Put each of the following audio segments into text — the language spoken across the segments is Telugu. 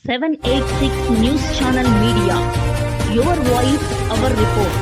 786 News Channel Media. Your voice, our report.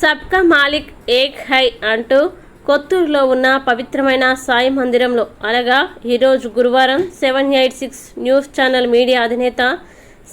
సబ్కా మాలిక్ ఏక్ హై అంటూ కొత్తూరులో ఉన్న పవిత్రమైన సాయి మందిరంలో అనగా ఈరోజు గురువారం seven eight six news channel media అధినేత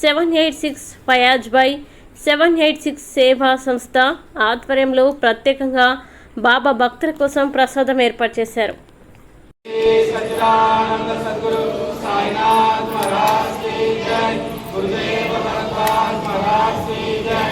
seven eight six Fayaz by seven eight six సేవా సంస్థ ఆధ్వర్యంలో ప్రత్యేకంగా బాబా భక్తుల కోసం ప్రసాదం ఏర్పాటు చేశారు we